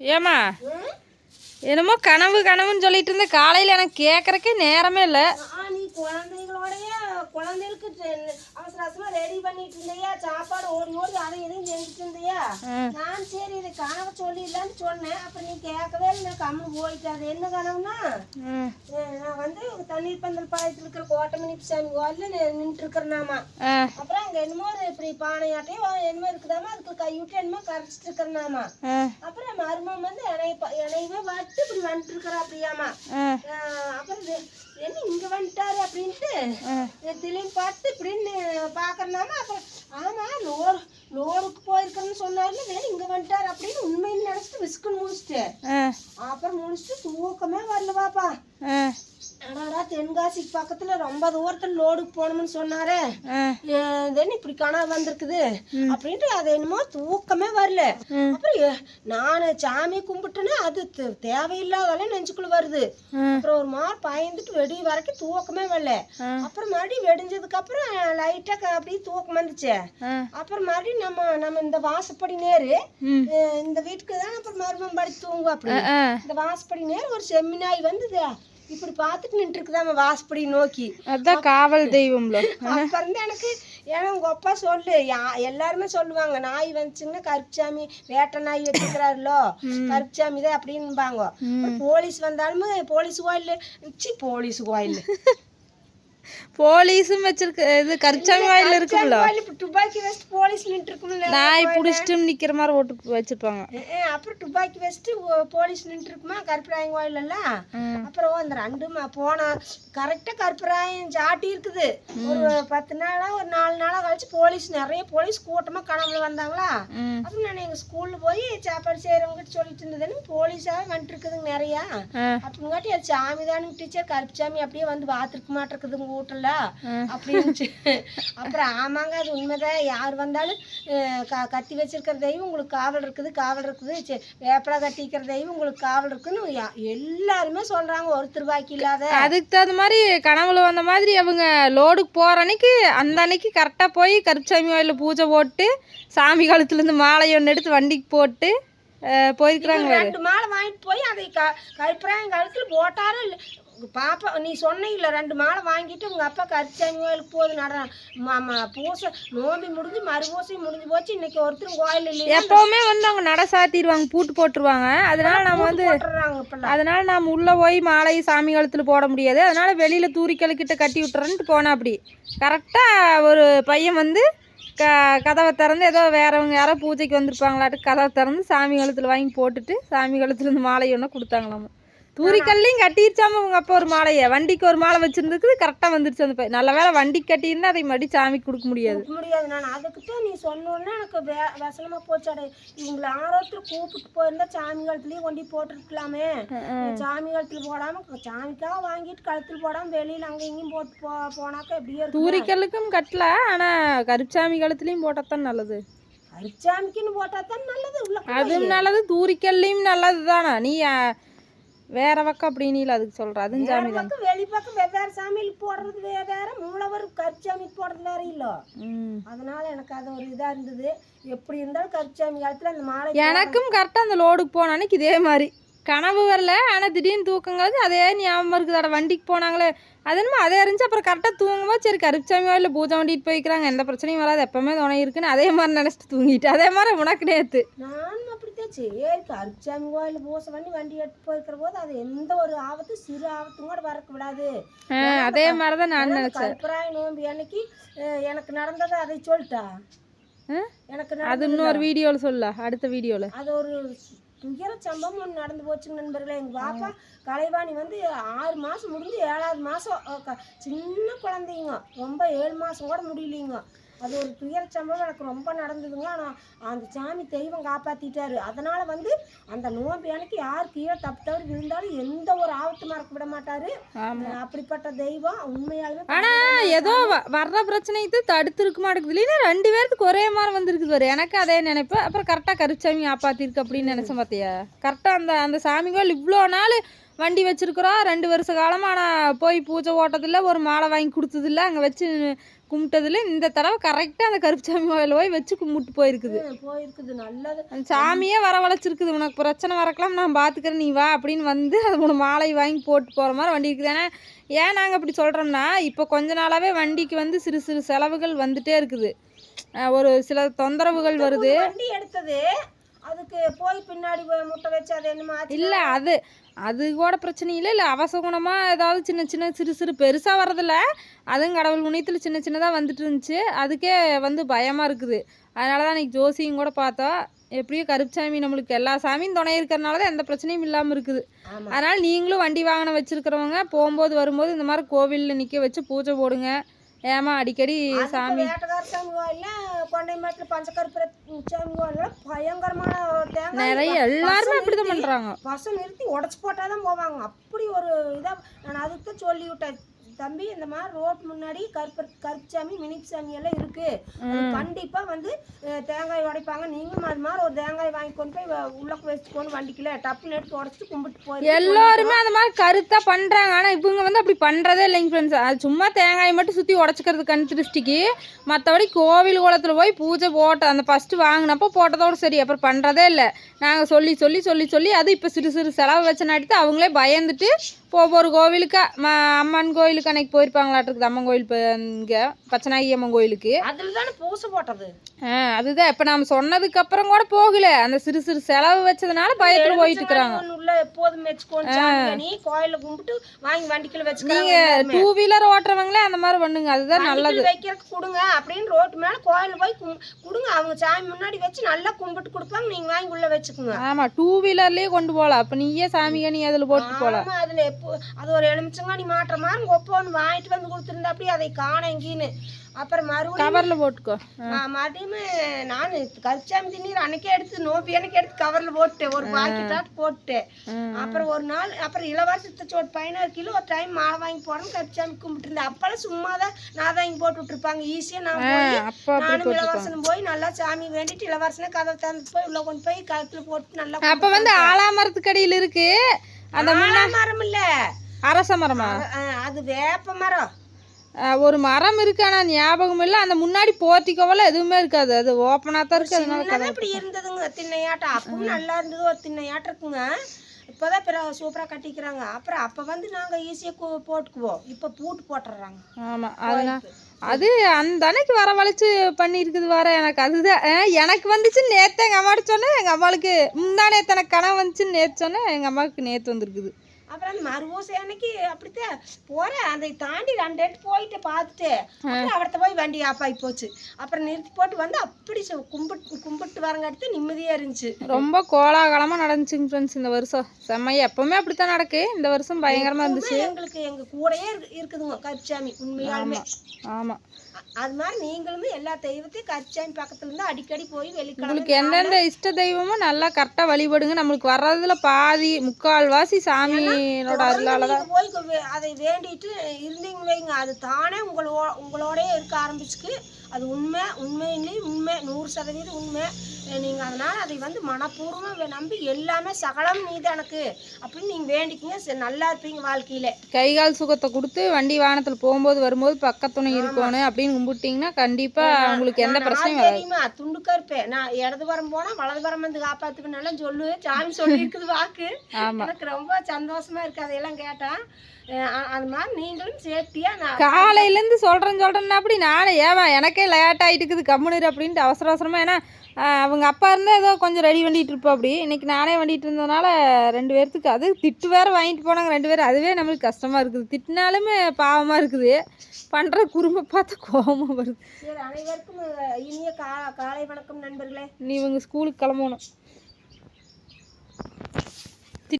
ஏமா என்னமோ கனவு கனவுன்னு சொல்லிட்டு இருந்த காலையில் எனக்கு கேட்குறக்கே நேரமே இல்லை. குழந்தைகளுக்கு அவசர அவசரமா ரெடி பண்ணிட்டு இருந்தியா? சாப்பாடு ஓடி ஓடி அதை இதையும் செஞ்சுட்டு இருந்தியா? நான் சரி இது கனவு சொல்லிடலான்னு சொன்னேன். அப்புறம் நீ கேட்கவே இல்லை. நான் கம்மு போயிட்டு அது என்ன கனவுனா? நான் வந்து தண்ணீர் பந்தல் பாளையத்தில் இருக்கிற கோட்டமணி சாமி கோயிலில் நின்று இருக்கிறனாமா அப்புறம் அங்கே என்னமோ இப்படி பானையாட்டையும் என்னமோ இருக்குதாமா அதுக்கு கை விட்டு என்னமோ கரைச்சிட்டு இருக்கிறனாமா அப்புறம் மருமம் வந்து இணைய இணையவே வட்டு இப்படி வந்துட்டு இருக்கிறா அப்படியாமா அப்புறம் என்ன இங்க வந்துட்டாரு? அப்படின்ட்டு திடீர்னு பார்த்து இப்படின்னு பாக்குறனாம அப்புறம் ஆமா லோடு லோடுக்கு போயிருக்கிறேன்னு சொன்னாருல வேணும் இங்க வந்துட்டாரு அப்படின்னு உண்மைன்னு நினைச்சிட்டு விஸ்குன்னு முடிச்சிட்டு அப்புறம் முடிச்சிட்டு தூக்கமே வரல பாப்பா ஆ. அடாடா தென்காசிக்கு பக்கத்துல ரொம்ப தூரத்துல லோடுக்கு போகணும்னு சொன்னாரு. தென் இப்படி கனவு வந்திருக்குது. அப்படின்ட்டு அது என்னமோ தூக்கமே வரல. அப்புறம் நானு சாமி கும்பிட்டுன்னு அது தே- தேவையில்லாதெல்லாம் நெஞ்சுக்குள்ள வருது. அப்புறம் ஒரு மாதிரி பயந்துட்டு வெடி வரைக்கும் தூக்கமே வரல. அப்புறம் மறுபடியும் வெடிஞ்சதுக்கு அப்புறம் லைட்டா அப்படியே தூக்கம் வந்துச்சு அப்புறம் மறுபடியும் நம்ம நம்ம இந்த வாசப்படி நேரு இந்த வீட்டுக்கு தான் அப்புறம் மருமம் படி தூங்குவா அப்படி இந்த வாசப்படி நேர் ஒரு செம்மினாய் வந்து இப்படி பார்த்துட்டு நின்று இருக்குதாம வாசப்படி நோக்கி. அதான் காவல் தெய்வம்ல. அப்ப இருந்து எனக்கு ஏன்னா உங்க அப்பா சொல்லு யா- எல்லாருமே சொல்லுவாங்க நாய் வந்துச்சுங்கன்னா கருப்சாமி வேட்டை நாய் வச்சுக்கிறாருலோ கருப்சாமி தான் அப்படின்பாங்க. அப்புறம் போலீஸ் வந்தாலுமே போலீஸ் கோயில் சி போலீஸ் கோயில் போலீஸும் வச்சிருக்கு இது கருச்சாமி வாயில் இருக்கும்ல. இப்ப துப்பாக்கி வச்சுட்டு போலீஸ் நின்று இருக்கும்ல நாய் பிடிச்சிட்டு நிக்கிற மாதிரி ஓட்டு வச்சிருப்பாங்க. அப்புறம் துப்பாக்கி வச்சுட்டு ஓ- போலீஸ் நின்று இருக்குமா கருப்பராயன் கோயில் எல்லாம். அப்புறம் அந்த ரெண்டு ம- போன கரெக்டா கருப்பராயன் சாட்டி இருக்குது. ஒரு பத்து நாளா ஒரு நாலு நாளா கழிச்சு போலீஸ் நிறைய போலீஸ் கூட்டமா கனவுல வந்தாங்களா. அப்புறம் நான் எங்க ஸ்கூல்ல போய் சாப்பாடு செய்யறவங்க கிட்ட சொல்லிட்டு இருந்ததுன்னு போலீஸாவே வந்துட்டு இருக்குதுங்க நிறையா. அப்படிங்காட்டி அது சாமி தானுங்க டீச்சர் கருப்புசாமி அப்படியே வந்து பாத்துருக்க மாட்டிருக்குது உங்க வீட்டுல அப்படின்ட்டு அப்புறம் ஆமாங்க அது உண்மைதான். யார் வந்தாலும் கத்தி வச்சிருக்கிற தெய்வம் உங்களுக்கு காவல் இருக்குது காவல் இருக்குது. வேப்பிலை கட்டிக்கிற தெய்வம் உங்களுக்கு காவல் இருக்குன்னு எல்லாருமே சொல்றாங்க. ஒருத்தர் பாக்கி இல்லாத. அதுக்கு தகுந்த மாதிரி கனவுல வந்த மாதிரி அவங்க லோடுக்கு போகிற அன்னைக்கு அந்த அன்னைக்கு கரெக்டாக போய் கருப்பசாமி கோயிலில் பூஜை போட்டு சாமி காலத்துலேருந்து மாலை ஒன்று எடுத்து வண்டிக்கு போட்டு போயிருக்கிறாங்க ரெண்டு மாலை வாங்கிட்டு போய் அதை க கருப்பராயன் கழுத்துல போட்டாரும் இல்லை பாப்பா நீ சொன்னீங்கல்ல ரெண்டு மாலை வாங்கிட்டு உங்க அப்பா கரிச்சாமி கோயிலுக்கு போகுது நட பூசை நோம்பி முடிஞ்சு மறுபூசையும் முடிஞ்சு போச்சு. இன்னைக்கு ஒருத்தரும் கோயில் இல்லையா எப்போவுமே வந்து அவங்க நட சாத்திடுவாங்க பூட்டு போட்டுருவாங்க. அதனால நம்ம வந்து அதனால நாம் உள்ளே போய் மாலை சாமி கழுத்தில் போட முடியாது. அதனால வெளியில் தூரிக்கலுக்கிட்ட கட்டி விட்டுறேன்ட்டு போனேன் அப்படி. கரெக்டாக ஒரு பையன் வந்து க கதவை திறந்து ஏதோ வேறவங்க யாரோ பூஜைக்கு வந்திருப்பாங்களாட்டு கதவை திறந்து சாமி கழுத்தில் வாங்கி போட்டுட்டு சாமி கழுத்துலேருந்து மாலை ஒன்று கொடுத்தாங்களாமா. தூரிக்கல்லையும் கட்டிருச்சாம உங்க அப்பா ஒரு மாலையை. வண்டிக்கு ஒரு மாலை வச்சிருந்துருக்கு கரெக்டாக வந்துருச்சு அந்த பையன். நல்ல வேலை வண்டிக்கு கட்டியிருந்தா அதை மறுபடி சாமிக்கு கொடுக்க முடியாது. முடியாது. நான் அதுக்குத்தான் நீ சொன்னோன்னே எனக்கு வே வசனமா போச்சு. அடே இவங்களை ஆரோத்துல கூப்பிட்டு போயிருந்தா சாமி கழுத்துலயே கொண்டு போட்டிருக்கலாமே. சாமி கழுத்துல போடாம சாமிக்காக வாங்கிட்டு கழுத்துல போடாம வெளியில அங்க இங்கேயும் போட்டு போ போனாக்கா எப்படியோ தூரிக்கல்லுக்கும் கட்டல ஆனால் கருப்சாமி கழுத்துலையும் போட்டால் தான் நல்லது அரிச்சாமிக்குன்னு போட்டா தான் நல்லது அதுவும் நல்லது தூரிக்கல்லையும் நல்லது தானே நீ வேற பக்கம் அப்படின்னு இல்லை அதுக்கு சொல்ற. அதுவும் சாமி தான். பக்கம் வெளி பக்கம் வெவ்வேறு சாமியில் போடுறது வேற. மூலவர் கரிச்சாமிக்கு போடுறது வேற இல்ல. அதனால எனக்கு அது ஒரு இதா இருந்தது. எப்படி இருந்தாலும் கரிச்சாமி காலத்துல அந்த மாலை எனக்கும் கரெக்டாக அந்த லோடுக்கு போன அன்னைக்கு இதே மாதிரி. கனவு வரல ஆனால் திடீர்னு தூக்கங்கிறது அதே ஞாபகம் இருக்குதாட வண்டிக்கு போனாங்களே. அது என்னமோ அதே இருந்துச்சு. அப்புறம் கரெக்டாக தூங்கும்போது சரி கருப்புசாமி வாயில் பூஜை வண்டிட்டு போய்க்கிறாங்க. எந்த பிரச்சனையும் வராது. எப்பவுமே துணை இருக்குன்னு அதே மாதிரி நினச்சிட்டு தூங்கிட்டு அதே மாதிரி உனக்கு நேற்று அப்படித்தான் சரி கரிச்சாமி கோயில் பூசை பண்ணி வண்டி எடுத்து போயிருக்கிற போது அது எந்த ஒரு ஆபத்து சிறு ஆபத்தும் கூட வரக்க விடாது. அதே மாதிரி தான் நான் நினச்சேன். கருப்பராய நோம்பி அன்னைக்கு எனக்கு நடந்தது அதை சொல்லிட்டா? எனக்கு அது இன்னொரு வீடியோவில் சொல்ல அடுத்த வீடியோவில் அது ஒரு துயர சம்பவம் ஒன்று நடந்து போச்சுங்க நண்பர்களே. எங்கள் பாப்பா கலைவாணி வந்து ஆறு மாதம் முடிஞ்சு ஏழாவது மாதம் சின்ன குழந்தைங்க. ரொம்ப ஏழு மாதம் கூட முடியலைங்க. அது ஒரு துயர சம்பவம் எனக்கு ரொம்ப நடந்ததுங்க. ஆனால் அந்த சாமி தெய்வம் காப்பாற்றிட்டாரு அதனால் வந்து அந்த நோம்பி அன்னைக்கு யார் கீழே தப்பு தவறி விழுந்தாலும் எந்த ஒரு ஆபத்து மறக்க விட மாட்டாரு. அப்படிப்பட்ட தெய்வம் உண்மையாலுமே ஆனால் ஏதோ வர்ற பிரச்சனைக்கு தடுத்துருக்க மாட்டேங்குது. இல்லைன்னா ரெண்டு பேர்த்துக்கு ஒரே மாதிரி வந்திருக்குது பாரு. எனக்கு அதே நினைப்பேன் அப்புறம் கரெக்டாக கருச்சாமி காப்பாத்திருக்கு அப்படின்னு நினைச்சேன் பார்த்தியா கரெக்டாக அந்த அந்த சாமி கோயில் இவ்வளோ நாள் வண்டி வச்சுருக்குறோம். ரெண்டு வருஷ காலமாக ஆனால் போய் பூஜை ஓட்டதில்ல ஒரு மாலை வாங்கி கொடுத்ததில்ல. அங்கே வச்சு கும்பிட்டதில்ல இந்த தடவை கரெக்டாக அந்த கருப்புசாமி கோயில் போய் வச்சு கும்பிட்டு போயிருக்குது. போயிருக்குது. நல்லது. அந்த சாமியே வரவழைச்சிருக்குது. உனக்கு பிரச்சனை வரக்கலாம் நான் பார்த்துக்கிறேன் நீ வா அப்படின்னு வந்து அது மூணு மாலை வாங்கி போட்டு போகிற மாதிரி வண்டி இருக்குது. ஏன்னா ஏன் நாங்கள் அப்படி சொல்கிறோம்னா இப்போ கொஞ்ச நாளாகவே வண்டிக்கு வந்து சிறு சிறு செலவுகள் வந்துட்டே இருக்குது. ஒரு சில தொந்தரவுகள் வருது. வண்டி எடுத்தது அதுக்கு போய் பின்னாடி போய் முட்டை வச்சு அது என்னமா இல்லை அது அது கூட பிரச்சனை இல்லை. இல்லை அவசகுணமாக ஏதாவது சின்ன சின்ன சிறு சிறு பெருசாக வரதில்ல அதுவும் கடவுள் முனியத்தில் சின்ன சின்னதாக வந்துட்டு இருந்துச்சு. அதுக்கே வந்து பயமாக இருக்குது. அதனால தான் இன்னைக்கு ஜோசியும் கூட பார்த்தோம் எப்படியோ கருப்புசாமி நம்மளுக்கு எல்லா சாமியும் துணை இருக்கிறனால தான் எந்த பிரச்சனையும் இல்லாமல் இருக்குது. அதனால் நீங்களும் வண்டி வாகனம் வச்சுருக்கிறவங்க போகும்போது வரும்போது இந்த மாதிரி கோவிலில் நிற்க வச்சு பூஜை போடுங்க. ஏமா அடிக்கடி சாமி வேட்டக்கார சாமி கோயில்ல கொண்டைமேட்டுல பஞ்சக்கருப்புர சாமி கோயில்ல பயங்கரமான தேங்காய் நிறைய எல்லாருமே அப்படி தான் நிறுத்தி- பண்ணுறாங்க நிறுத்தி உடச்சி போட்டாதான் போவாங்க. அப்படி ஒரு இதா நான் அதுக்கு தான் சொல்லி விட்டேன் தம்பி இந்த மாதிரி ரோட் முன்னாடி கருப்பு கருப்புசாமி மினிப்சாமி எல்லாம் இருக்கு. கண்டிப்பா வந்து தேங்காய் உடைப்பாங்க. நீங்களும் அது மாதிரி ஒரு தேங்காய் வாங்கி கொண்டு போய் உள்ளக்கு வச்சுக்கோன்னு வண்டிக்குள்ள. டப்புன்னு எடுத்து உடச்சிட்டு கும்பிட்டு போய் எல்லாருமே அந்த மாதிரி கருத்தாக பண்ணுறாங்க ஆனால் இவங்க வந்து அப்படி பண்ணுறதே இல்லைங்க ஃப்ரெண்ட்ஸ் அது சும்மா தேங்காய் மட்டும் சுற்றி உடச்சிக்கிறது கண் திருஷ்டிக்கு. மற்றபடி கோவில் குளத்தில் போய் பூஜை போட்ட அந்த ஃபஸ்ட்டு வாங்கினப்போ போட்டதோட சரி. அப்புறம் பண்ணுறதே இல்லை. நாங்கள் சொல்லி சொல்லி சொல்லி சொல்லி அது இப்போ சிறு சிறு செலவு வச்ச நாட்டி அவங்களே பயந்துட்டு ஒவ்வொரு கோவிலுக்கா அம்மன் கோயிலுக்கு அன்னைக்கு போயிருப்பாங்களாட்டிருக்குது அம்மன் கோயில் இங்கே பச்சநாயகி அம்மன் கோயிலுக்கு. அதுல தானே பூசை போட்டது. ஆ அதுதான். இப்போ நம்ம சொன்னதுக்கு அப்புறம் கூட போகல. அந்த சிறு சிறு செலவு வச்சதுனால பயத்தில் போயிட்டு இருக்கிறாங்க. உள்ள எப்போதும் சாமி கும்பிட்டு வாங்கி வண்டிக்குள்ள எல்லாருமே. டூ வீலர் ஓட்டுறவங்களே அந்த மாதிரி பண்ணுங்க. அதுதான் நல்லது. வைக்கிறதுக்கு கொடுங்க அப்படின்னு ரோட்டு மேல கோயில போய் கொடுங்க. அவங்க சாமி முன்னாடி வச்சு நல்லா கும்பிட்டு கொடுப்பாங்க. நீங்க வாங்கி உள்ள வச்சுக்கோங்க. ஆமா டூ வீலர்லயே கொண்டு போகலாம். அப்ப நீயே சாமிக நீ அதுல போட்டு ஆமா அதுல எப்போ அது ஒரு எலுமிச்சங்காணி மாட்டுற மாதிரி ஒப்போன்னு வாங்கிட்டு வந்து கொடுத்துருந்தா அப்படி அதை காண எங்கேன்னு. அப்புறம் மறுபடியும் கவர்ல போட்டுக்கோ. மறுபடியும் நான் கரிச்சாமி தண்ணீர் அன்னைக்கே எடுத்து நோப்பி எனக்கு எடுத்து கவர்ல போட்டேன். ஒரு பாக்கெட்டாட்டு போட்டேன். ம். அப்புறம் ஒரு நாள் அப்புறம் இளவரசத்தை சோட் பதினாறு கிலோ ஒரு டைம் மாலை வாங்கி போறேன்னு கரிச்சாமி கும்பிட்டு இருந்தேன் அப்பெல்லாம் சும்மா தான் நான் வாங்கி போட்டு விட்டுருப்பாங்க. ஈஸியா நான் போய் நானும் இளவரசனும் போய் நல்லா சாமி வேண்டிட்டு இளவரசனை கதவை திறந்து போய் உள்ள கொண்டு போய் கழுத்துல போட்டு நல்லா அப்ப வந்து ஆலாமரத்துக்கு அடியில இருக்கு. அந்த மரம் இல்ல அரச மரமா? அது வேப்ப மரம். ஒரு மரம் இருக்கு ஆனா ஞாபகம் இல்ல. அந்த முன்னாடி போர்த்திக்கோவெல்லாம் எதுவுமே இருக்காது. அது ஓப்பனா தான் இருக்கு அதனால இப்படி இருந்ததுங்க திண்ணையாட்டம் அப்பவும் நல்லா இருந்தது ஒரு திண்ணையாட்டம் இருக்குங்க. இப்போதான் பிற சூப்பரா கட்டிக்கிறாங்க. அப்புறம் அப்ப வந்து நாங்க ஈஸியா போட்டுக்குவோம். இப்ப பூட்டு போட்டுடுறாங்க. ஆமா அதனால அது அந்த அன்னைக்கு வரவழைச்சு பண்ணியிருக்குது வர எனக்கு அதுதான். எனக்கு வந்துச்சு நேற்று எங்கள் அம்மாட்ட சொன்னேன். எங்கள் அம்மாளுக்கு முந்தா நேற்று எனக்கு கனவு வந்துச்சுன்னு நேற்று சொன்னேன். எங்கள் அம்மாவுக்கு நேற்று வந்திருக்குது. அப்புறம் அந்த மறுபூசை அன்னைக்கு அப்படித்தான் போறேன். அதை தாண்டி ரெண்டு எட்டு போயிட்டு பார்த்துட்டு அப்புறம் அவர்கிட்ட போய் வண்டி ஆஃப் ஆகி போச்சு. அப்புறம் நிறுத்தி போட்டு வந்து அப்படி கும்பிட்டு கும்பிட்டு வரங்காட்டி நிம்மதியா இருந்துச்சு. ரொம்ப கோலாகலமாக நடந்துச்சுங்க ஃப்ரெண்ட்ஸ் இந்த வருஷம். செம்மையா எப்பவுமே அப்படித்தான் நடக்கு. இந்த வருஷம் பயங்கரமாக இருந்துச்சு. எங்களுக்கு எங்க கூடயே இருக்கு- இருக்குதுங்க கரிச்சாமி உண்மையாலுமே. ஆமாம் அது மாதிரி நீங்களுமே எல்லா தெய்வத்தையும் கரிச்சாமி பக்கத்துல இருந்து அடிக்கடி போய் உங்களுக்கு எந்தெந்த இஷ்ட தெய்வமும் நல்லா கரெக்டாக வழிபடுங்க. நம்மளுக்கு வர்றதுல பாதி முக்கால்வாசி சாமியோட அருளால தான். போய் அதை வேண்டிட்டு இருந்தீங்க வைங்க அது தானே உங்களோ உங்களோடயே இருக்க ஆரம்பிச்சுக்கு அது உண்மை உண்மையிலேயே உண்மை நூறு சதவீதம் உண்மை. அஹ் நீங்க அதனால அதை வந்து மனப்பூர்வமா நம்பி எல்லாமே சகலம் நீ எனக்கு அப்படின்னு நீங்க வேண்டிக்கங்க. நல்லா இருப்பீங்க வாழ்க்கையில. கை கால் சுகத்தை கொடுத்து வண்டி வாகனத்தில் போகும்போது வரும்போது பக்கத்துணை இருக்கணும் அப்படின்னு கும்பிட்டீங்கன்னா கண்டிப்பாக உங்களுக்கு எந்த பிரச்சனையும் தெரியுமா துண்டுக்கா இருப்பேன். நான் இடது வரம் போனா வலது வரம் வந்து காப்பாத்துவேன் சொல்லுவேன் சாமி சொல்லி இருக்குது வாக்கு எனக்கு ரொம்ப சந்தோஷமா இருக்கு அதையெல்லாம் கேட்டா. அஹ் அ- அது மாதிரி நீங்களும் சேஃப்டியா நான் காலையிலேருந்து சொல்கிறேன் சொல்கிறேன்னா அப்படி நானே ஏவா எனக்கே லேட் ஆகிட்டு இருக்குது கம்முனிரு அப்படின்ட்டு அவசர அவசரமாக ஏன்னா அவங்க அப்பா இருந்தால் ஏதோ கொஞ்சம் ரெடி பண்ணிட்டு இருப்போம் அப்படி. இன்னைக்கு நானே பண்ணிட்டு இருந்ததுனால ரெண்டு பேர்த்துக்கு அது திட்டு வேற வாங்கிட்டு போனாங்க ரெண்டு பேரும். அதுவே நம்மளுக்கு கஷ்டமாக இருக்குது. திட்டினாலுமே பாவமாக இருக்குது. பண்ணுற குறும்பை பார்த்து கோபமாக வருது. அனைவருக்கும் இனிய கா காலை வணக்கம் நண்பர்களே. நீ இவங்க ஸ்கூலுக்கு கிளம்பணும்.